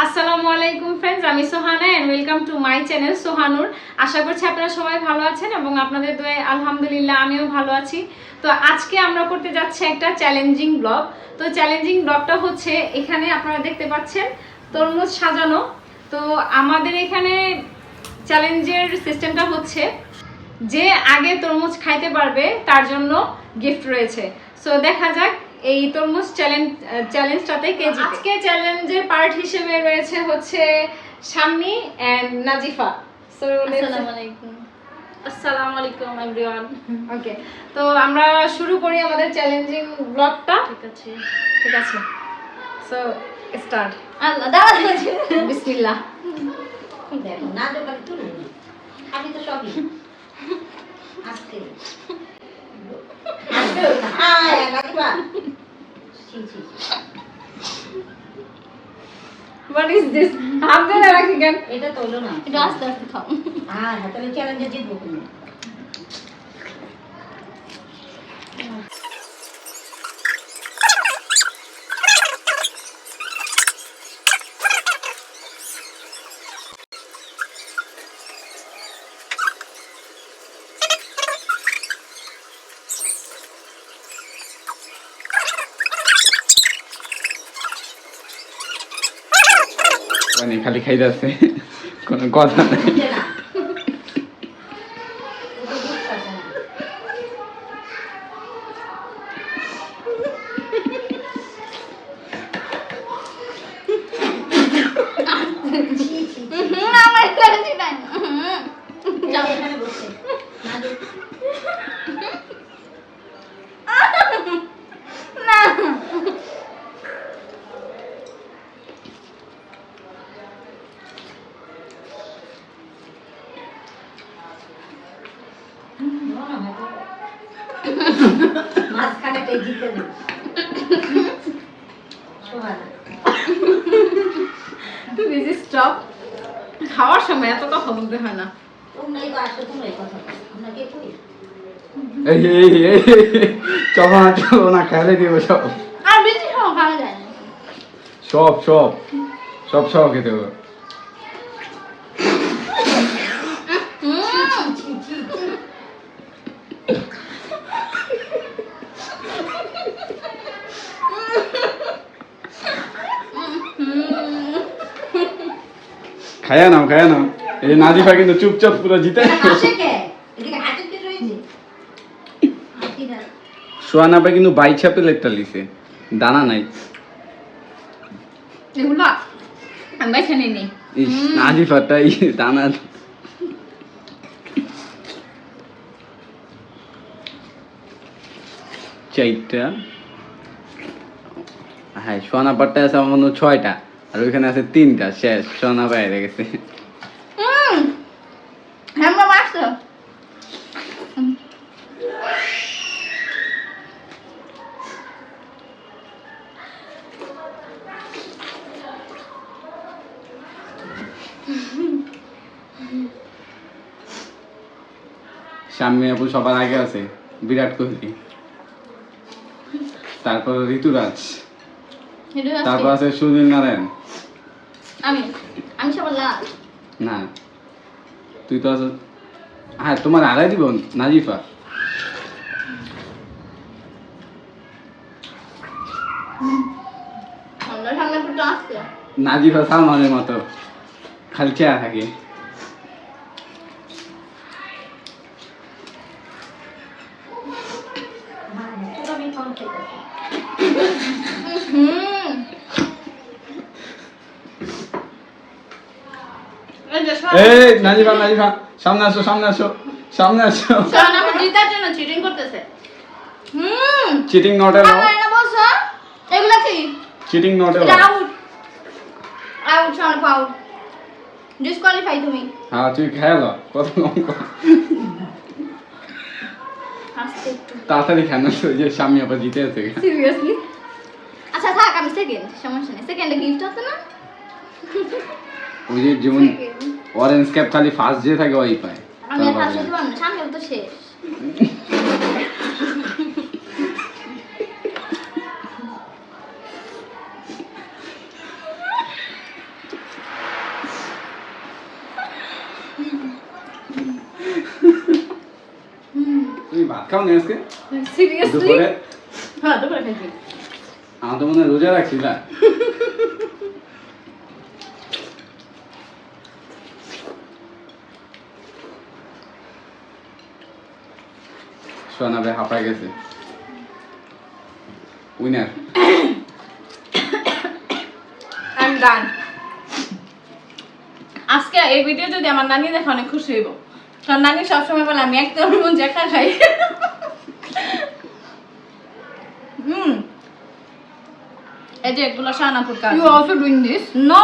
আসসালামু আলাইকুম ফ্রেন্ডস আমি Sohana and welcome to my channel Sohanur. আশা করছি আপনারা সবাই ভালো আছেন এবং আপনাদের দোয়ে আলহামদুলিল্লাহ আমিও ভালো আছি। তো আজকে আমরা করতে যাচ্ছি একটা চ্যালেঞ্জিং ব্লগ তো চ্যালেঞ্জিং ব্লগটা হচ্ছে এখানে আপনারা দেখতে পাচ্ছেন তরমুজ সাজানো। তো আমাদের এখানে চ্যালেঞ্জের সিস্টেমটা হচ্ছে যে আগে তরমুজ খাইতে পারবে, তার জন্য গিফট রয়েছে। সো দেখা যাক এই তরমুজ চ্যালেঞ্জ চ্যালেঞ্জটাতে কে আজকে চ্যালেঞ্জের পার্ট হিসেবে রয়েছে হচ্ছে শাম্মি এন্ড নাজিফা। সো আসসালামু আলাইকুম আসসালামু আলাইকুম এভরিওয়ান ওকে তো আমরা শুরু করি আমাদের চ্যালেঞ্জিং ব্লগটা ঠিক আছে। ঠিক আছে। সো স্টার্ট আল্লাহ দাওয়াত বিসমিল্লাহ। দেখো না তুলুন না আমি তো সবই। আজকে। আজকে হ্যাঁ লাগিবা হোয়াট ইজ দিস হাত ধরে রাখি কেন এটা তোলো না। একটু আস্তে আস্তে খাও। হ্যাঁ হ্যাঁ তাহলে চ্যালেঞ্জে জিতবো তুমি মানে খালি খাইতেছে কোনো কথা নাই বুঝছে না ও তো বুঝতেছে না ছি ছি ছি। হুম, আমার কাছে নাই এই যে এখানে বসে না দে- না মনে হয় তো। মাঝখানেটাই জিতে নেব সোহানা দিস ইজ স্টপ খাওয়ার সময় এত কথা বলতে হয় না এই এই এই চলো না চলো না খেলে দিব সব। আর বেশি খাওয়া ভালো যায় সব সব সব সব খেতে হবে। খায়া নাও খায়া নাও। এই যে নাজিফা কিন্তু চুপচাপ পুরো জিতে এটা হাসে কে এদিকে হাসে কে রয়েছে। হাসি না সোয়ানা ভাই কিন্তু বাইছা প্লেটটা লিছে দানা নাই। এগুলো আমি বাইছে নিই ইস নাজিফাটাই দানা। চারটা। হ্যাঁ সোনা পাট্টা আছে আমার ছয়টা। আর ওইখানে আছে তিনটা শেষ সোনা বাইরে গেছে। হ্যাঁ শাম্মী আপু সবার আগে আছে বিরাট কোহলি। তারপর ঋতুরাজ। তারপর আছে সুনীল নারায়ণ। আমি আমি সবার লাল না। তুই তো আছো হ্যাঁ তোমার আড়াই দিব নাজিফা। নাজিফা সালমানের মতো। খালি চেয়া থাকে। হুম। এই নাজিফা নাজিফা সামনে আসো সামনে আসো সামনে আসো। সব আমার জিতার জন্য চিটিং করতেছে। হুম। চিটিং নট এলাও আমার এগুলা কি? Cheating not allow out out son out disqualify তুমি। হ্যাঁ তুই খেয়াল কত আস্তে তাড়াতাড়ি ওই যে স্বামী আবার জিতে আছে। সিরিয়াসলি আচ্ছা থাক আমি সেকেন্ড সমস্যা নেই। সেকেন্ডে গিফট হতো না? ওই যে যেমন অরেঞ্জ ক্যাপ খালি ফার্স্ট যে থাকে ওই পায়। আমি সামনে তো শেষ। তুমি ভাত খাও নি আজকে? সিরিয়াসলি হ্যাঁ আমার তো মনে হয় রোজা রাখছি না? সোনাবে হাঁপায় গেছে। উইনার আই ডান আজকে এই ভিডিও যদি আমার নানি দেখে অনেক খুশি হইব। কারণ নানি সবসময় বলে আমি একদম মন একা খাই হুম। এই যে এগুলো শাহনাপুর কাজ। You also doing this no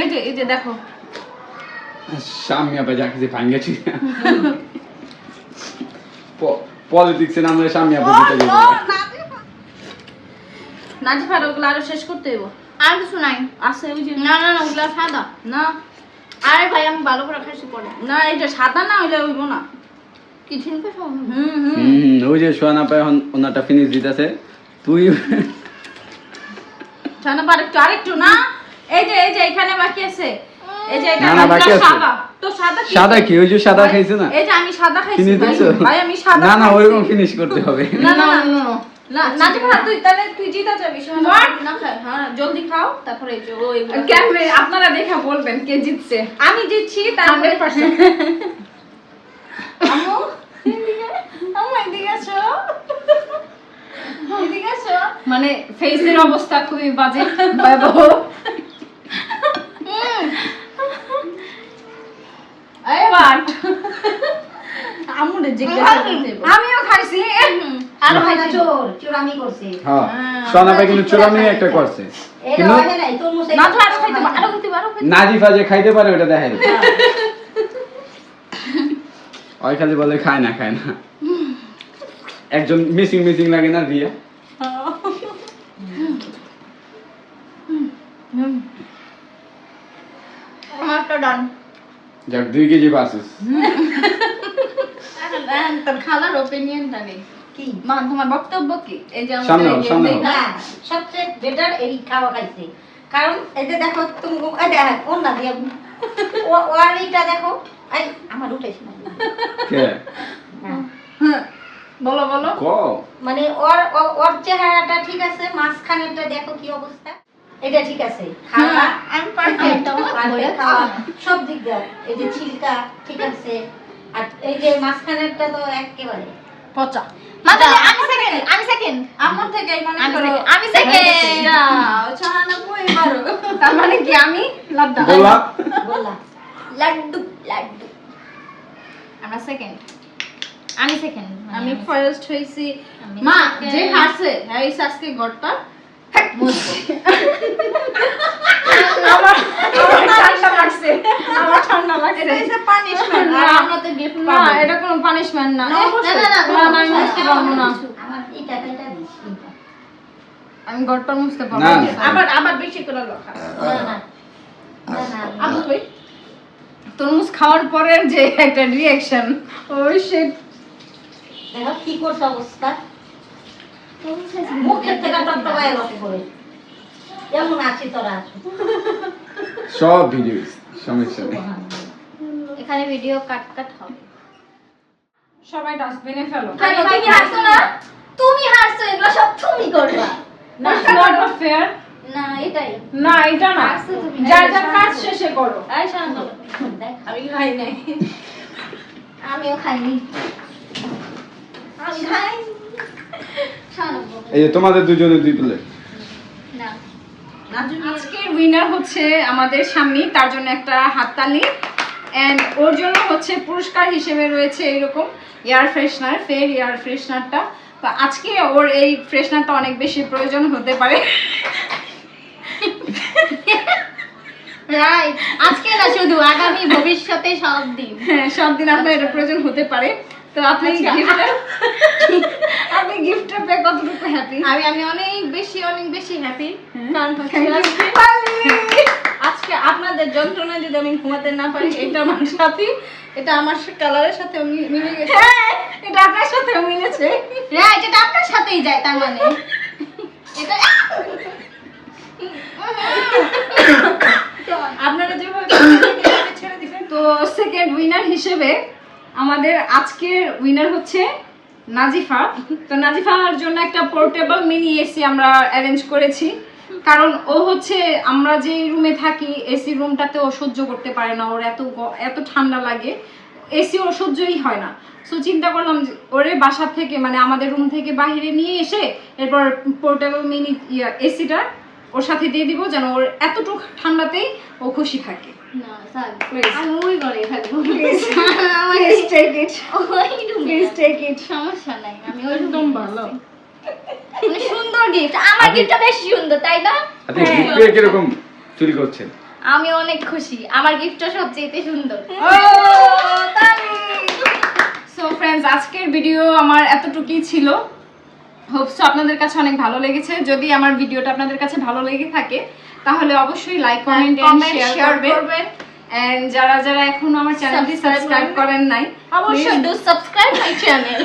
এই যে এই যে দেখো। সামনে আপে যা কিছু ভাঙ গেছি পলিটিক্সে নামলে সামনে জিতে যাবে নাজিফার ওগুলো আরও শেষ করতে হইব। আর কিছু নাই। আছে ওই যে না না না ওগুলা সাদা। না। আরে ভাই আমি ভালো করে খাইছি পরে। না এটা সাদা না হইলে হইব না। কিছু নিতে হুম হুম। হুম ওই যে সোনা পায় ওনাটা ফিনিশ দিতেছে। তুই শাহনাপার একটু আরেকটু না? এই যে এই যে এখানে বাকি আছে। এই যে এটা না, না, বাকি আছে। তো সাদা সাদা কি? ওই যে সাদা খাইছে না? এই যে আমি সাদা খাইছি ভাই। আমি সাদা না না ওইরকম ফিনিশ করতে হবে। না না না। নো না তুই তাহলে তুই জিতা যাবি না হ্যাঁ জলদি খাও তারপরে এই যে ও এগুলো ক্যামেরা আপনারা দেখে বলবেন কে জিতছে। আমি জিতছি তারপরে 100% আম্মু এদিকে আম্মু এদিকে আসো। এদিকে আসো। মানে ফেসের অবস্থা খুবই বাজে ভয়াবহ। জিজ্ঞাসা করতে আমিও খাইছি। আর ভাই চোর চোরামি করছে। হ্যাঁ হ্যাঁ, সোনা পায় কিন্তু চোরামি একটা করছে। কিন্তু হয় না তো আরও খাইতে পারো, আরও খাইতে পারো, নাজিফা যে খাইতে পারে ওটা দেখাই ওই খালি বলে খায় না খায় না। একজন মিসিং মিসিং লাগে না আমারটা ডান। যাক দুই কেজি বাসিস খালার ওপিনিয়নটা নেই। কি? মা তোমার বক্তব্য কি? এই যে আমাদের সামনে হও, এই যে- সামনে এই- হও। না সবচেয়ে বেটার এই খাওয়া খাইছে। কারণ এই যে দেখো তুমি দেখ ওর না দিয়ে ও- দেখো। এই আমার উঠেছে না কে? হ্যাঁ, বলো বলো। মানে ওর ওর চেহারাটা ঠিক আছে মাঝখানেরটা দেখো কি অবস্থা। এটা ঠিক আছে খাওয়া হ্যাঁ, আমি পারফেক্ট সব দিক দিয়ে। এই যে ছিলকা ঠিক আছে। আর এই যে মাঝখানেরটা তো একেবারে। পচা। আমি সেকেন্ড আমি সেকেন্ড আমার থেকে মনে করো আমি second। যাও, ছানা বই মারো তার মানে কি আমি? লাড্ডা। লাড্ডু লাড্ডু। আমরা সেকেন্ড আমি সেকেন্ড আমি ফার্স্ট হইছি মা যে হারছে হ্যাঁ এই আজকে ঘরটা তরমুজ খাওয়ার পরের যে একটা রিয়াকশন ওই শিট দেখো কি করছে অবস্থা? মুখের থেকে টপটপায় লক্ষ্য করে কেমন আছিস তোরা সব ভিডিও সমস্যা নেই। এখানে ভিডিও কাট কাট হবে। সবাই ডাস্টবিনে ফেলো। কেন, তুমি হারছো না? তুমি হারছো এগুলো সব তুমি করবা। না, নট ফেয়ার না। এটাই। না এটা না। হারছো তুমি। যার যার কাজ শেষে করো। এই শান্ত দেখ। আমি খাই নাই। আমিও খাইনি। আমি খাই এই যে তোমাদের দুজনের দুই প্লেট। আজকের উইনার হচ্ছে আমাদের স্বামী তার জন্য একটা হাততালি। এন্ড ওর জন্য হচ্ছে পুরস্কার হিসেবে রয়েছে এইরকম এয়ার ফ্রেশনার ফের এয়ার ফ্রেশনারটা তো আজকে ওর এই ফ্রেশনারটা অনেক বেশি প্রয়োজন হতে পারে। রাইট আজকে না শুধু আগামী ভবিষ্যতে সব দিন। হ্যাঁ সব দিন আপনার এটা প্রয়োজন হতে পারে। তো আপনি গিফটটা আপনি গিফটটা পেয়ে কতটুকু হ্যাপি আমি আমি অনেক বেশি অনেক বেশি হ্যাপি হ্যাঁ। কারণ আজকে আপনাদের যন্ত্রণায় যদি আমি ঘুমাতে না পারি এটা আমার সাথে এটা আমার কালারের সাথে মিলে গেছে। হ্যাঁ এটা আপনার সাথে মিলেছে। হ্যাঁ এটা আপনার সাথেই যায় তার মানে। এটা আপনারা যেভাবে তো সেকেন্ড উইনার হিসেবে আমাদের আজকের উইনার হচ্ছে নাজিফা। তো নাজিফার জন্য একটা পোর্টেবল মিনি এসি আমরা অ্যারেঞ্জ করেছি। কারণ ও হচ্ছে, আমরা যে রুমে থাকি এসি রুমটাতে ও সহ্য করতে পারে না। ওর এত এত ঠান্ডা লাগে। এসি ও সহ্যই হয় না। সো চিন্তা করলাম ওরে বাসা থেকে মানে আমাদের রুম থেকে বাহিরে নিয়ে এসে, এরপর পোর্টেবল মিনি এসিটা ওর সাথে দিয়ে দিব যেন ওর এতটুকু ঠান্ডাতেই ও খুশি থাকে। না আমি ওই ঘরে থাকব। Please. take it. ওই room A. Please take it. সমস্যা নাই আমি একদম ভালো। সুন্দর গিফট আমার গিফটটা বেশ সুন্দর তাই না? আপনি গিফট কীরকম ফিল করছেন? আমি অনেক খুশি। আমার গিফটটা সবচেয়ে সুন্দর। সো ফ্রেন্ডস আজকের ভিডিও আমার এতটুকুই ছিল। হোপসো আপনাদের কাছে অনেক ভালো লেগেছে। যদি আমার ভিডিওটা আপনাদের কাছে ভালো লেগে থাকে তাহলে অবশ্যই লাইক কমেন্ট এন্ড শেয়ার করবেন। এন্ড যারা যারা এখনও আমার চ্যানেলটি সাবস্ক্রাইব করেন নাই অবশ্যই ডু সাবস্ক্রাইব মাই চ্যানেল